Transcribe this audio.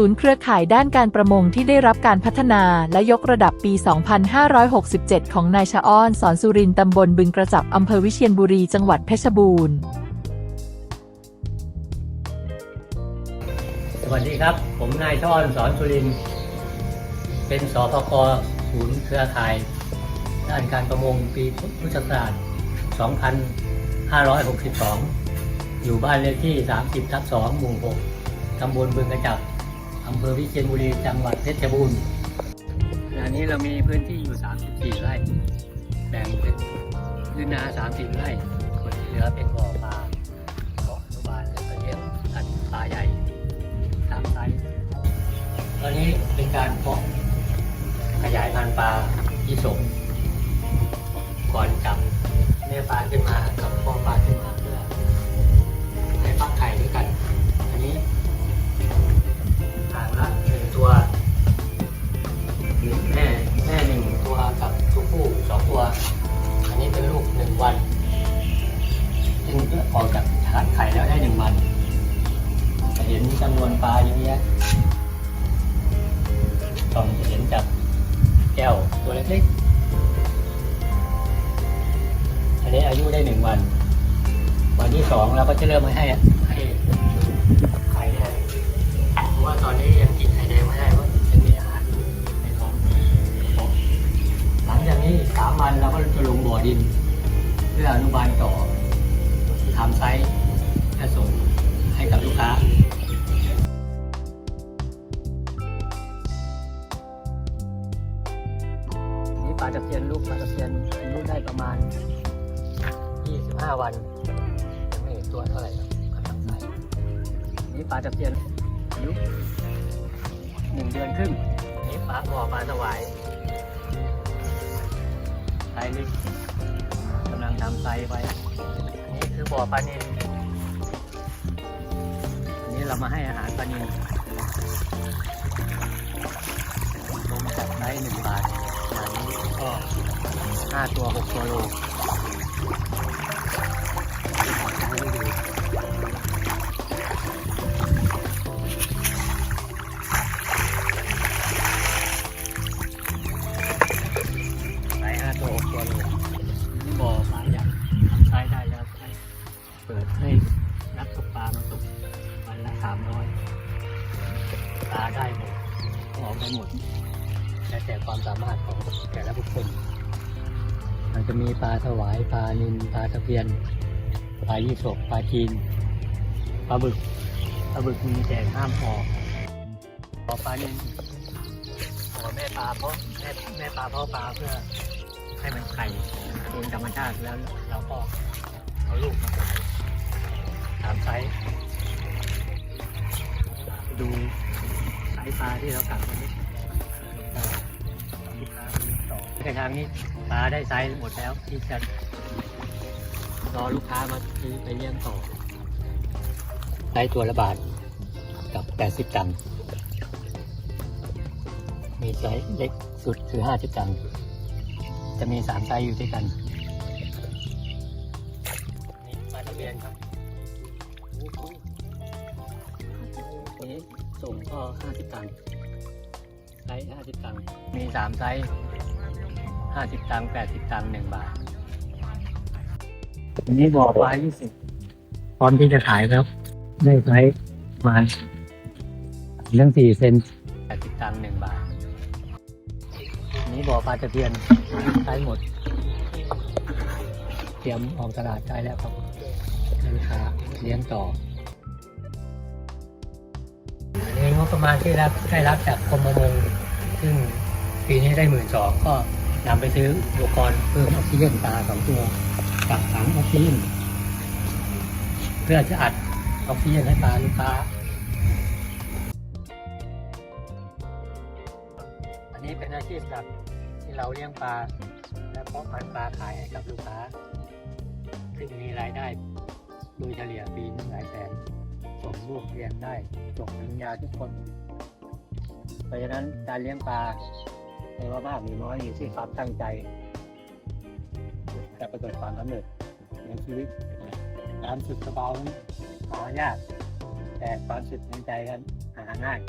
ศูนย์เครือข่ายด้านการประมงที่ได้รับการพัฒนาและยกระดับปี 2567 ของนายชะอ้อน สอนสุรินตำบลบึงกระจับอำเภอวิเชียรบุรีจังหวัดเพชรบูรณ์ สวัสดีครับ ผมนายชอน สอนสุริน เป็นสพกศูนย์เครือข่าย ด้านการประมงปีพุทธศักราช 2562 อยู่บ้านเลขที่ 30ทับ2หมู่ 6ตำบลบึงกระจับ อำเภอวิเชียรบุรีจังหวัดเพชรบูรณ์ขณะนี้เรามีพื้นที่อยู่ 34 ไร่ แบ่งเป็นพื้นนา 30 ไร่ส่วนที่เหลือเป็นบ่อปลาบ่ออนุบาลและก็เลี้ยงสัตว์ปลาใหญ่ตามไซส์ตอนนี้เป็นการเพาะขยายพันธุ์ปลาที่สมก่อนจับแม่ปลาขึ้นมา วันซึ่งออกจากฐานไข่แล้วได้หนึ่งวันจะเห็นจำนวนปลาเยอะแยะต้องเห็นจากแก้วตัวเล็กๆ อันนี้อายุได้หนึ่งวัน วันที่สองเราก็จะเริ่มม่ให้ให้ไข่แดงเพราะว่าตอนนี้ยังกินไข่แดงไม่ได้เพราะยังมีอาหารในท้องหลังจากนี้สามวันเราก็จะลงบ่อดิน เพื่ออนุบาลต่อทำไซส์และส่งให้กับลูกค้านี่ปลาตะเพียนลูกปลาตะเพียนอายุได้ประมาณ 25 วันยังไม่เห็นตัวเท่าไหร่ครับกำลังใส่นี่ปลาตะเพียนอายุหนึ่งเดือนครึ่งนี่ปลาบ่อปลาสวายไซส์เล็ก ทำไซส์ไว้ อันนี้คือบ่อปลานิลอันนี้เรามาให้อาหารปลานิลลงจากได้หนึ่งบาทอันนี้ก็ห้าตัวหกตัวโล สามร้อยปลาได้หมดออกได้หมดแล้วแต่ความสามารถของแต่ละบุคคล มันจะมีปลาสวายปลานิลปลาตะเพียนปลายี่สกปลาจีนปลาบึกปลาบึกมีแต่ห้ามออกพอปลานิลพอแม่ปลาเพราะแม่แม่ปลาเพราะปลาเพื่อให้มันไข่โดยธรรมชาติแล้วเราก็เอาลูกมาขายตามไซส์ายปลาที่เราตัดวันนี้ในทางนี้ปลาได้ไซส์หมดแล้วที่จะรอลูกค้ามาซื้อไปเลี้ยงต่อไซส์ตัวละบาทกับ 80 ตังค์มีไซส์เล็กสุดคือ 50 ตังค์จะมี 3 ไซส์อยู่ด้วยกันนี่ปลาตะเพียนครับนี่ ส่งก็50ตังค์ไซส์50ตังค์มี3ไซส์ห้าสิบตังค์แปดสิบตังค์หนึ่งบาทอันนี้บอกไว้ยี่สิบพร้อมที่จะขายแล้วได้ไซส์ประมาณเรื่องสี่เซนแปดสิบตังค์หนึ่งบาทอันนี้บ่อปลาตะเพียนใช้หมด เตรียมออกตลาดได้แล้วครับให้ลูกค้าเลี้ยงต่อ บประมาณที่รับได้รับจากกรมประมงซึ่งปีนี้ได้หมื่นสองก็นำไปซื้ออุปกรณ์เพิ่มออกซิเจนตาสองตัวกับถังออกซิเจนเพื่อจะอัดออกซิเจนให้ปลาลูกค้าอันนี้เป็นอาชีพหลักที่เราเลี้ยงปลาและเพาะพันธุ์ปลาขายให้กับลูกค้า ลูกเรียนได้จบปริญญาทุกคน เพราะฉะนั้นการเลี้ยงปลาไม่ว่ามากหรือน้อยอยู่ที่ความตั้งใจจะประสบความสำเร็จในชีวิตการสุดกระเป๋านั้นหายาก แต่ความสุดในใจกันหาง่าย